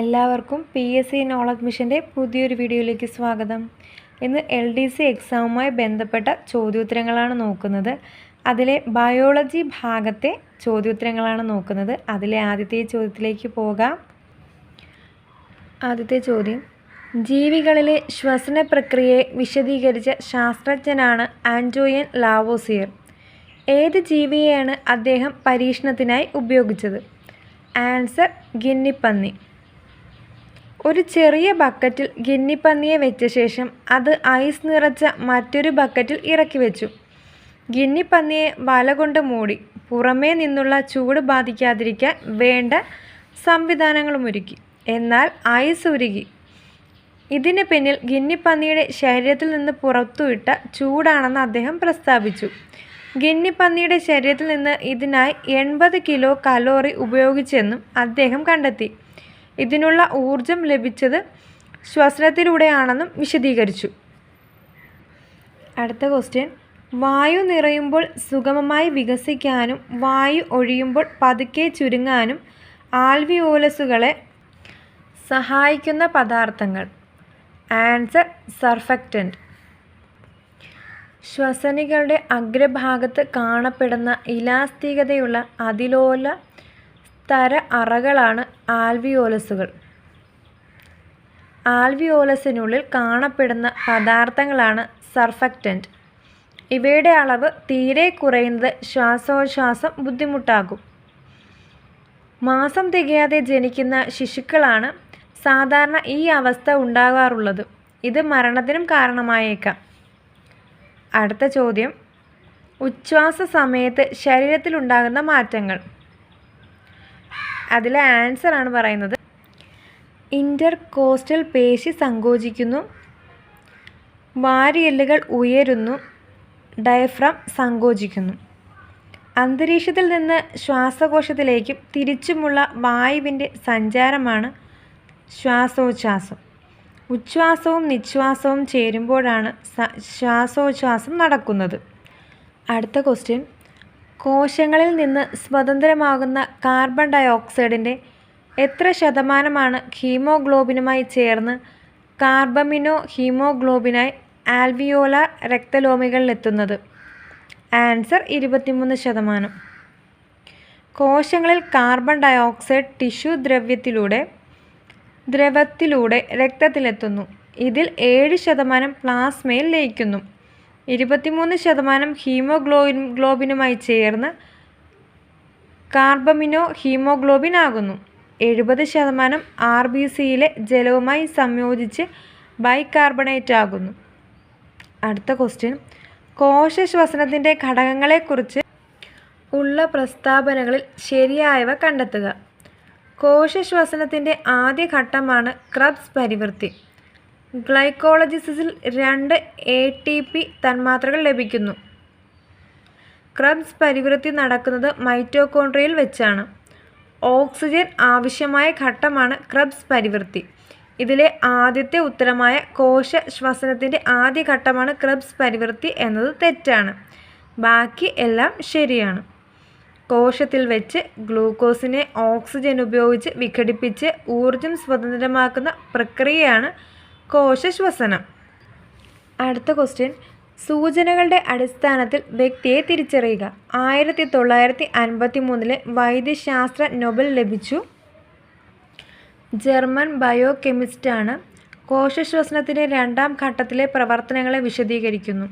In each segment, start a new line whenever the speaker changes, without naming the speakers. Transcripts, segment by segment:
എല്ലാവർക്കും P S C knowledge മിഷന്റെ പുതിയൊരു വീഡിയോയിലേക്ക് സ്വാഗതം. ഇന്ന് എൽ ഡി സി എക്സാമുമായി ബന്ധപ്പെട്ട ചോദ്യോത്തരങ്ങളാണ് നോക്കുന്നത്. അതിലെ ബയോളജി ഭാഗത്തെ ചോദ്യോത്തരങ്ങളാണ് നോക്കുന്നത്. അതിലെ ആദ്യത്തെ ചോദ്യത്തിലേക്ക് പോകാം. ആദ്യത്തെ ചോദ്യം. ജീവികളിലെ ശ്വസന പ്രക്രിയയെ വിശദീകരിച്ച ശാസ്ത്രജ്ഞനാണ് ആന്റോയൻ ലാവോസിയർ. ഏത് ജീവിയെയാണ് അദ്ദേഹം പരീക്ഷണത്തിനായി ഉപയോഗിച്ചത്? ആൻസർ ഗിന്നിപ്പന്നി. ഒരു ചെറിയ ബക്കറ്റിൽ ഗിന്നിപ്പന്നിയെ വെച്ച ശേഷം അത് ഐസ് നിറച്ച മറ്റൊരു ബക്കറ്റിൽ ഇറക്കി വെച്ചു. ഗിന്നിപ്പന്നിയെ വല കൊണ്ട് മൂടി പുറമേ നിന്നുള്ള ചൂട് ബാധിക്കാതിരിക്കാൻ വേണ്ട സംവിധാനങ്ങളും ഒരുക്കി. എന്നാൽ ഐസ് ഉരുകി. ഇതിന് പിന്നിൽ ഗിന്നിപ്പന്നിയുടെ ശരീരത്തിൽ നിന്ന് പുറത്തുവിട്ട ചൂടാണെന്ന് അദ്ദേഹം പ്രസ്താവിച്ചു. ഗിന്നിപ്പന്നിയുടെ ശരീരത്തിൽ നിന്ന് ഇതിനായി എൺപത് കിലോ കലോറി ഉപയോഗിച്ചെന്നും അദ്ദേഹം കണ്ടെത്തി. ഇതിനുള്ള ഊർജം ലഭിച്ചത് ശ്വസനത്തിലൂടെയാണെന്നും വിശദീകരിച്ചു. അടുത്ത ക്വസ്റ്റ്യൻ വായു നിറയുമ്പോൾ സുഗമമായി വികസിക്കാനും വായു ഒഴിയുമ്പോൾ പതുക്കെ ചുരുങ്ങാനും ആൽവിയോലസുകളെ സഹായിക്കുന്ന പദാർത്ഥങ്ങൾ. ആൻസർ സർഫക്റ്റന്റ് ശ്വസനികളുടെ അഗ്രഭാഗത്ത് കാണപ്പെടുന്ന ഇലാസ്തികതയുള്ള അതിലോല സ്തര അറകളാണ് ആൽവിയോലസുകൾ. ആൽവിയോലസിനുള്ളിൽ കാണപ്പെടുന്ന പദാർത്ഥങ്ങളാണ് സർഫക്റ്റന്റ് ഇവയുടെ അളവ് തീരെ കുറയുന്നത് ശ്വാസോച്ഛ്വാസം ബുദ്ധിമുട്ടാകും മാസം തികയാതെ ജനിക്കുന്ന ശിശുക്കളാണ് സാധാരണ ഈ അവസ്ഥ ഉണ്ടാകാറുള്ളത്. ഇത് മരണത്തിനും കാരണമായേക്കാം. അടുത്ത ചോദ്യം. ഉച്ഛ്വാസ സമയത്ത് ശരീരത്തിലുണ്ടാകുന്ന മാറ്റങ്ങൾ. അതിലെ ആൻസർ ആണ് പറയുന്നത്. ഇന്റർ കോസ്റ്റൽ പേശി സങ്കോചിക്കുന്നു. വാരിയെല്ലുകൾ ഉയരുന്നു. ഡയഫ്രം സങ്കോചിക്കുന്നു. അന്തരീക്ഷത്തിൽ നിന്ന് ശ്വാസകോശത്തിലേക്കും തിരിച്ചുമുള്ള വായുവിന്റെ സഞ്ചാരമാണ് ശ്വാസോച്ഛ്വാസം. ഉച്ഛ്വാസവും നിശ്വാസവും ചേരുമ്പോഴാണ് ശ്വാസോച്ഛ്വാസം നടക്കുന്നത്. അടുത്ത ക്വസ്റ്റ്യൻ കോശങ്ങളിൽ നിന്ന് സ്വതന്ത്രമാകുന്ന കാർബൺ ഡൈ ഓക്സൈഡിന്റെ എത്ര ശതമാനമാണ് ഹീമോഗ്ലോബിനുമായി ചേർന്ന് കാർബമിനോ ഹീമോഗ്ലോബിനായി ആൽവിയോലാർ രക്തലോമികളിലെത്തുന്നത്? ആൻസർ ഇരുപത്തിമൂന്ന് ശതമാനം. കോശങ്ങളിൽ കാർബൺ ഡൈ ഓക്സൈഡ് ടിഷ്യൂ ദ്രവ്യത്തിലൂടെ ദ്രവത്തിലൂടെ രക്തത്തിലെത്തുന്നു. ഇതിൽ ഏഴ് ശതമാനം പ്ലാസ്മയിൽ ലയിക്കുന്നു. ഇരുപത്തിമൂന്ന് ശതമാനം ഹീമോഗ്ലോബിൻ ഗ്ലോബിനുമായി ചേർന്ന് കാർബമിനോ ഹീമോഗ്ലോബിൻ ആകുന്നു. എഴുപത് ശതമാനം ആർ ബി സിയിലെ ജലവുമായി സംയോജിച്ച് ബൈകാർബണേറ്റ് ആകുന്നു. അടുത്ത ക്വസ്റ്റ്യൻ. കോശ ശ്വസനത്തിന്റെ ഘടകങ്ങളെക്കുറിച്ച് ഉള്ള പ്രസ്താവനകളിൽ ശരിയായവ കണ്ടെത്തുക. കോശ ശ്വസനത്തിന്റെ ആദ്യ ഘട്ടമാണ് ക്രബ്സ് പരിവൃത്തി. ഗ്ലൈക്കോളജിസിസിൽ രണ്ട് എ ടി പി തന്മാത്രകൾ ലഭിക്കുന്നു. ക്രബ്സ് പരിവൃത്തി നടക്കുന്നത് മൈറ്റോകോൺട്രിയയിൽ വെച്ചാണ്. ഓക്സിജൻ ആവശ്യമായ ഘട്ടമാണ് ക്രബ്സ് പരിവൃത്തി. ഇതിലെ ആദ്യത്തെ ഉത്തരമായ കോശ ശ്വസനത്തിന്റെ ആദ്യ ഘട്ടമാണ് ക്രബ്സ് പരിവൃത്തി എന്നത് തെറ്റാണ്. ബാക്കി എല്ലാം ശരിയാണ്. കോശത്തിൽ വെച്ച് ഗ്ലൂക്കോസിനെ ഓക്സിജൻ ഉപയോഗിച്ച് വിഘടിപ്പിച്ച് ഊർജം സ്വതന്ത്രമാക്കുന്ന പ്രക്രിയയാണ് കോശശ്വസനം. അടുത്ത ക്വസ്റ്റ്യൻ സൂചനകളുടെ അടിസ്ഥാനത്തിൽ വ്യക്തിയെ തിരിച്ചറിയുക. ആയിരത്തി തൊള്ളായിരത്തി അൻപത്തി മൂന്നിലെ വൈദ്യശാസ്ത്ര നൊബൽ ലഭിച്ചു. ജർമ്മൻ ബയോ കെമിസ്റ്റാണ് കോശശ്വസനത്തിന്റെ രണ്ടാം ഘട്ടത്തിലെ പ്രവർത്തനങ്ങളെ വിശദീകരിക്കുന്നു.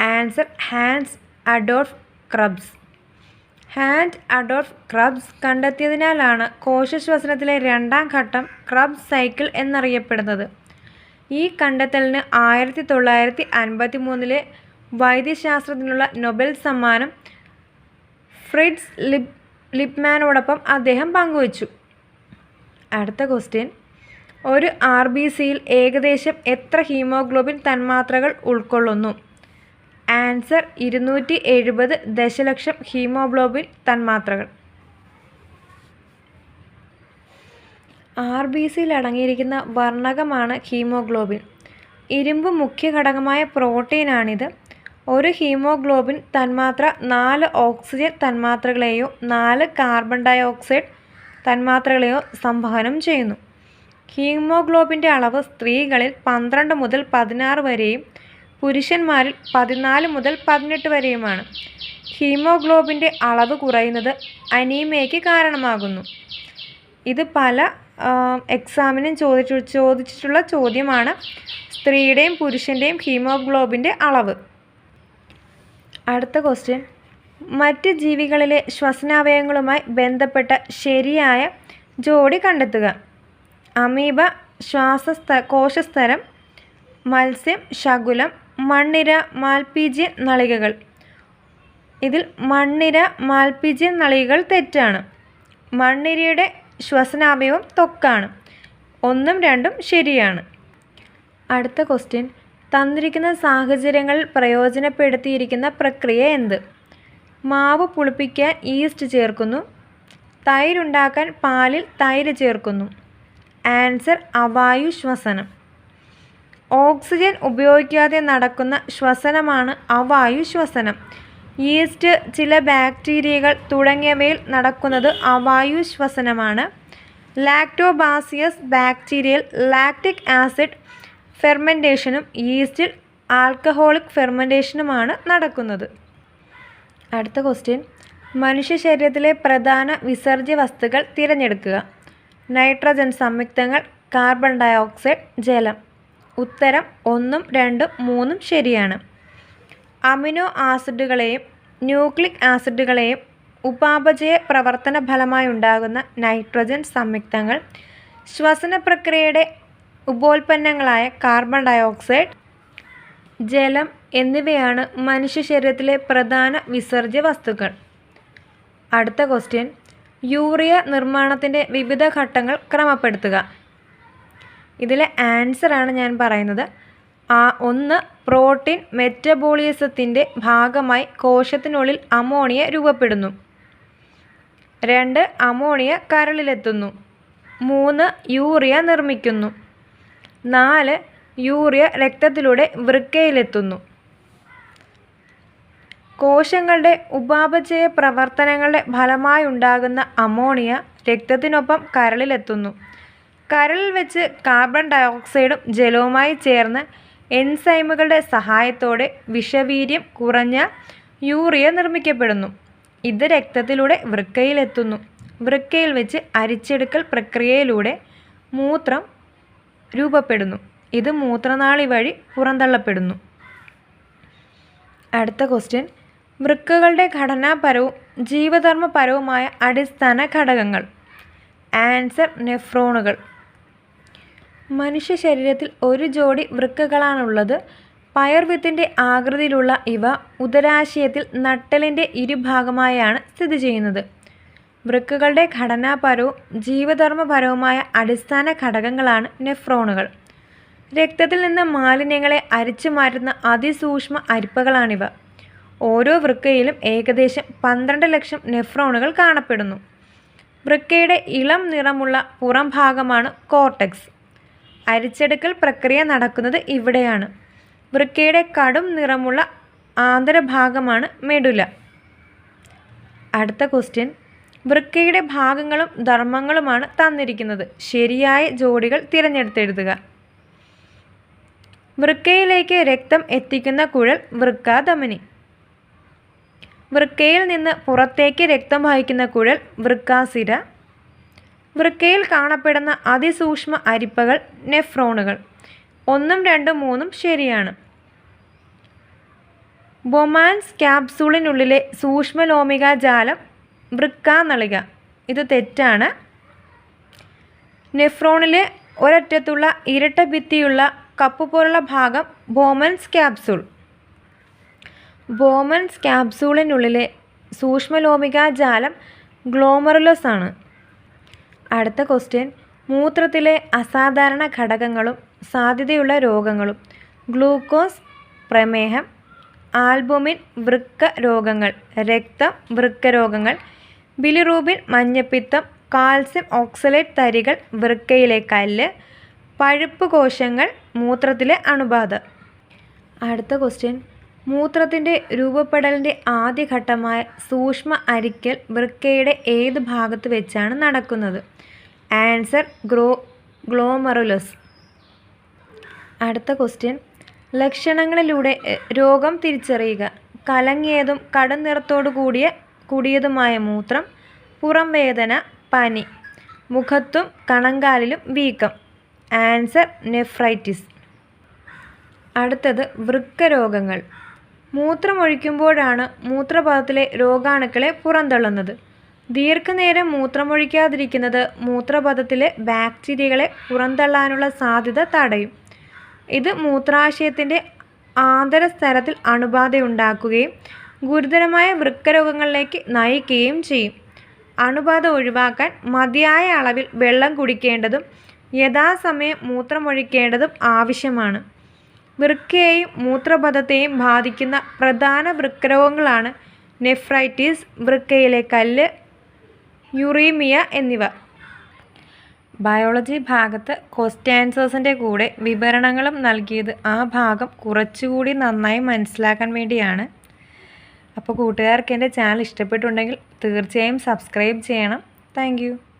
Answer Hans Adolf Krebs. Hans Adolf Krebs കണ്ടെത്തിയതിനാലാണ് കോശശ്വസനത്തിലെ രണ്ടാം ഘട്ടം ക്രബ്സ് സൈക്കിൾ എന്നറിയപ്പെടുന്നത്. ഈ കണ്ടെത്തലിന് ആയിരത്തി തൊള്ളായിരത്തി അൻപത്തി മൂന്നിലെ വൈദ്യശാസ്ത്രത്തിനുള്ള നൊബൽ സമ്മാനം ഫ്രിഡ്സ് ലിപ് ലിപ്മാനോടൊപ്പം അദ്ദേഹം പങ്കുവച്ചു. അടുത്ത ക്വസ്റ്റ്യൻ. ഒരു ആർ ബി സിയിൽ ഏകദേശം എത്ര ഹീമോഗ്ലോബിൻ തന്മാത്രകൾ ഉൾക്കൊള്ളുന്നു? ആൻസർ ഇരുന്നൂറ്റി എഴുപത് ദശലക്ഷം ഹീമോഗ്ലോബിൻ തന്മാത്രകൾ. ആർ ബി സിയിൽ അടങ്ങിയിരിക്കുന്ന വർണകമാണ് ഹീമോഗ്ലോബിൻ. ഇരുമ്പ് മുഖ്യ ഘടകമായ പ്രോട്ടീനാണിത്. ഒരു ഹീമോഗ്ലോബിൻ തന്മാത്ര നാല് ഓക്സിജൻ തന്മാത്രകളെയോ നാല് കാർബൺ ഡൈ ഓക്സൈഡ് തന്മാത്രകളെയോ സംവഹനം ചെയ്യുന്നു. ഹീമോഗ്ലോബിന്റെ അളവ് സ്ത്രീകളിൽ പന്ത്രണ്ട് മുതൽ പതിനാറ് വരെയും പുരുഷന്മാരിൽ പതിനാല് മുതൽ പതിനെട്ട് വരെയുമാണ്. ഹീമോഗ്ലോബിന്റെ അളവ് കുറയുന്നത് അനീമയ്ക്ക് കാരണമാകുന്നു. ഇത് പല എക്സാമിനും ചോദിച്ചു ചോദിച്ചിട്ടുള്ള ചോദ്യമാണ് സ്ത്രീയുടെയും പുരുഷന്റെയും ഹീമോഗ്ലോബിന്റെ അളവ്. അടുത്ത ക്വസ്റ്റ്യൻ മറ്റ് ജീവികളിലെ ശ്വസനാവയവങ്ങളുമായി ബന്ധപ്പെട്ട ശരിയായ ജോഡി കണ്ടെത്തുക. അമീബ ശ്വാസസ്ഥ കോശസ്ഥലം മത്സ്യം ശകുലം മണ്ണിര മാൽപീജ്യ നളികകൾ. ഇതിൽ മണ്ണിര മാൽപീജ്യ നളികകൾ തെറ്റാണ്. മണ്ണിരയുടെ ശ്വസനാവയവം തൊക്കാണ്. ഒന്നും രണ്ടും ശരിയാണ്. അടുത്ത ക്വസ്റ്റ്യൻ തന്നിരിക്കുന്ന സാഹചര്യങ്ങൾ പ്രയോജനപ്പെടുത്തിയിരിക്കുന്ന പ്രക്രിയ എന്ത്? മാവ് പുളിപ്പിക്കാൻ ഈസ്റ്റ് ചേർക്കുന്നു. തൈരുണ്ടാക്കാൻ പാലിൽ തൈര് ചേർക്കുന്നു. ആൻസർ അവായു ശ്വസനം. ഓക്സിജൻ ഉപയോഗിക്കാതെ നടക്കുന്ന ശ്വസനമാണ് അവായു ശ്വസനം. ഈസ്റ്റ് ചില ബാക്ടീരിയകൾ തുടങ്ങിയവയിൽ നടക്കുന്നത് അവായു ശ്വസനമാണ് ലാക്ടോബാസിയസ് ബാക്ടീരിയൽ ലാക്റ്റിക് ആസിഡ് ഫെർമെന്റേഷനും ഈസ്റ്റിൽ ആൽക്കഹോളിക് ഫെർമെന്റേഷനുമാണ് നടക്കുന്നത്. അടുത്ത ക്വസ്റ്റ്യൻ. മനുഷ്യ ശരീരത്തിലെ പ്രധാന വിസർജ്യ വസ്തുക്കൾ തിരഞ്ഞെടുക്കുക. നൈട്രജൻ സംയുക്തങ്ങൾ കാർബൺ ഡയോക്സൈഡ് ജലം. ഉത്തരം ഒന്നും രണ്ടും മൂന്നും ശരിയാണ്. അമിനോ ആസിഡുകളെയും ന്യൂക്ലിക് ആസിഡുകളെയും ഉപാപചയ പ്രവർത്തന ഫലമായി ഉണ്ടാകുന്ന നൈട്രജൻ സംയുക്തങ്ങൾ ശ്വസന പ്രക്രിയയുടെ ഉപോൽപ്പന്നങ്ങളായ കാർബൺ ഡയോക്സൈഡ് ജലം എന്നിവയാണ് മനുഷ്യ ശരീരത്തിലെ പ്രധാന വിസർജ്യ വസ്തുക്കൾ. അടുത്ത ക്വസ്റ്റ്യൻ യൂറിയ നിർമ്മാണത്തിന്റെ വിവിധ ഘട്ടങ്ങൾ ക്രമപ്പെടുത്തുക. ഇതിലെ ആൻസറാണ് ഞാൻ പറയുന്നത്. ആ ഒന്ന് പ്രോട്ടീൻ മെറ്റബോളിസത്തിന്റെ ഭാഗമായി കോശത്തിനുള്ളിൽ അമോണിയ രൂപപ്പെടുന്നു. രണ്ട് അമോണിയ കരളിലെത്തുന്നു. മൂന്ന് യൂറിയ നിർമ്മിക്കുന്നു. നാല് യൂറിയ രക്തത്തിലൂടെ വൃക്കയിലെത്തുന്നു. കോശങ്ങളുടെ ഉപാപചയ പ്രവർത്തനങ്ങളുടെ ഫലമായുണ്ടാകുന്ന അമോണിയ രക്തത്തിനൊപ്പം കരളിലെത്തുന്നു. കരളിൽ വെച്ച് കാർബൺ ഡയോക്സൈഡും ജലവുമായി ചേർന്ന് എൻസൈമുകളുടെ സഹായത്തോടെ വിഷവീര്യം കുറഞ്ഞ യൂറിയ നിർമ്മിക്കപ്പെടുന്നു. ഇത് രക്തത്തിലൂടെ വൃക്കയിലെത്തുന്നു. വൃക്കയിൽ വെച്ച് അരിച്ചെടുക്കൽ പ്രക്രിയയിലൂടെ മൂത്രം രൂപപ്പെടുന്നു. ഇത് മൂത്രനാളി വഴി പുറന്തള്ളപ്പെടുന്നു. അടുത്ത ക്വസ്റ്റ്യൻ. വൃക്കകളുടെ ഘടനാപരവും ജീവധർമ്മപരവുമായ അടിസ്ഥാന ഘടകങ്ങൾ. ആൻസർ നെഫ്രോണുകൾ. മനുഷ്യ ശരീരത്തിൽ ഒരു ജോഡി വൃക്കകളാണുള്ളത്. പയർവിത്തിന്റെ ആകൃതിയിലുള്ള ഇവ ഉദരാശയത്തിൽ നട്ടലിന്റെ ഇരുഭാഗമായാണ് സ്ഥിതി ചെയ്യുന്നത്. വൃക്കകളുടെ ഘടനാപരവും ജീവധർമ്മപരവുമായ അടിസ്ഥാന ഘടകങ്ങളാണ് നെഫ്രോണുകൾ. രക്തത്തിൽ നിന്ന് മാലിന്യങ്ങളെ അരിച്ചു മാറ്റുന്ന അതിസൂക്ഷ്മ അരിപ്പകളാണിവ. ഓരോ വൃക്കയിലും ഏകദേശം പന്ത്രണ്ട് ലക്ഷം നെഫ്രോണുകൾ കാണപ്പെടുന്നു. വൃക്കയുടെ ഇളം നിറമുള്ള പുറംഭാഗമാണ് കോർട്ടെക്സ്. അരിച്ചെടുക്കൽ പ്രക്രിയ നടക്കുന്നത് ഇവിടെയാണ്. വൃക്കയുടെ കടും നിറമുള്ള ആന്തരഭാഗമാണ് മെഡുല അടുത്ത ക്വസ്റ്റ്യൻ. വൃക്കയുടെ ഭാഗങ്ങളും ധർമ്മങ്ങളുമാണ് തന്നിരിക്കുന്നത്. ശരിയായ ജോഡികൾ തിരഞ്ഞെടുത്തെഴുതുക. വൃക്കയിലേക്ക് രക്തം എത്തിക്കുന്ന കുഴൽ വൃക്കാധമനി വൃക്കയിൽ നിന്ന് പുറത്തേക്ക് രക്തം വഹിക്കുന്ന കുഴൽ വൃക്കാസിര. വൃക്കയിൽ കാണപ്പെടുന്ന അതിസൂക്ഷ്മ അരിപ്പകൾ നെഫ്രോണുകൾ. ഒന്നും രണ്ടും മൂന്നും ശരിയാണ്. ബൊമാൻസ് ക്യാപ്സൂളിനുള്ളിലെ സൂക്ഷ്മലോമിക ജാലം വൃക്കാനളിക ഇത് തെറ്റാണ്. നെഫ്രോണിലെ ഒരറ്റത്തുള്ള ഇരട്ട ഭിത്തിയുള്ള കപ്പ് പോലുള്ള ഭാഗം ബോമൻസ് ക്യാപ്സൂൾ. ബോമൻസ് ക്യാപ്സൂളിനുള്ളിലെ സൂക്ഷ്മലോമിക ജാലം ഗ്ലോമറുലസ് ആണ്. അടുത്ത ക്വസ്റ്റ്യൻ മൂത്രത്തിലെ അസാധാരണ ഘടകങ്ങളും സാധ്യതയുള്ള രോഗങ്ങളും. ഗ്ലൂക്കോസ് പ്രമേഹം ആൽബുമിൻ വൃക്ക രോഗങ്ങൾ രക്തം വൃക്ക രോഗങ്ങൾ ബിലിറൂബിൻ മഞ്ഞപ്പിത്തം കാൽസ്യം ഓക്സലേറ്റ് തരികൾ വൃക്കയിലെ കല്ല് പഴുപ്പ് കോശങ്ങൾ മൂത്രത്തിലെ അണുബാധ. അടുത്ത ക്വസ്റ്റ്യൻ മൂത്രത്തിന്റെ രൂപപ്പെടലിന്റെ ആദ്യഘട്ടമായ സൂക്ഷ്മ അരിക്കൽ വൃക്കയുടെ ഏത് ഭാഗത്ത് വെച്ചാണ് നടക്കുന്നത്? ആൻസർ ഗ്രോ ഗ്ലോമറുലസ്. അടുത്ത ക്വസ്റ്റ്യൻ. ലക്ഷണങ്ങളിലൂടെ രോഗം തിരിച്ചറിയുക. കലങ്ങിയതും കടും നിറത്തോടു കൂടിയ കൂടിയതുമായ മൂത്രം പുറം വേദന പനി. മുഖത്തും കണങ്കാലിലും വീക്കം. Answer nephritis. അടുത്തത് വൃക്ക രോഗങ്ങൾ മൂത്രമൊഴിക്കുമ്പോഴാണ് മൂത്രപഥത്തിലെ രോഗാണുക്കളെ പുറന്തള്ളുന്നത്. ദീർഘനേരം മൂത്രമൊഴിക്കാതിരിക്കുന്നത് മൂത്രപഥത്തിലെ ബാക്ടീരിയകളെ പുറന്തള്ളാനുള്ള സാധ്യത തടയും. ഇത് മൂത്രാശയത്തിന്റെ ആന്തരസ്തരത്തിൽ അണുബാധയുണ്ടാക്കുകയും ഗുരുതരമായ വൃക്കരോഗങ്ങളിലേക്ക് നയിക്കുകയും ചെയ്യും. അണുബാധ ഒഴിവാക്കാൻ മതിയായ അളവിൽ വെള്ളം കുടിക്കേണ്ടതും യഥാസമയം മൂത്രമൊഴിക്കേണ്ടതും ആവശ്യമാണ്. വൃക്കയെയും മൂത്രപഥത്തെയും ബാധിക്കുന്ന പ്രധാന വൃക്കരോഗങ്ങളാണ് നെഫ്രൈറ്റിസ് വൃക്കയിലെ കല്ല് യുറീമിയ എന്നിവ. ബയോളജി ഭാഗത്ത് ക്വസ്റ്റ്യാൻസേഴ്സിന്റെ കൂടെ വിവരണങ്ങളും നൽകിയത് ആ ഭാഗം കുറച്ചുകൂടി നന്നായി മനസ്സിലാക്കാൻ വേണ്ടിയാണ്. അപ്പോൾ കൂട്ടുകാർക്ക് എന്റെ ചാനൽ ഇഷ്ടപ്പെട്ടുണ്ടെങ്കിൽ തീർച്ചയായും സബ്സ്ക്രൈബ് ചെയ്യണം. താങ്ക്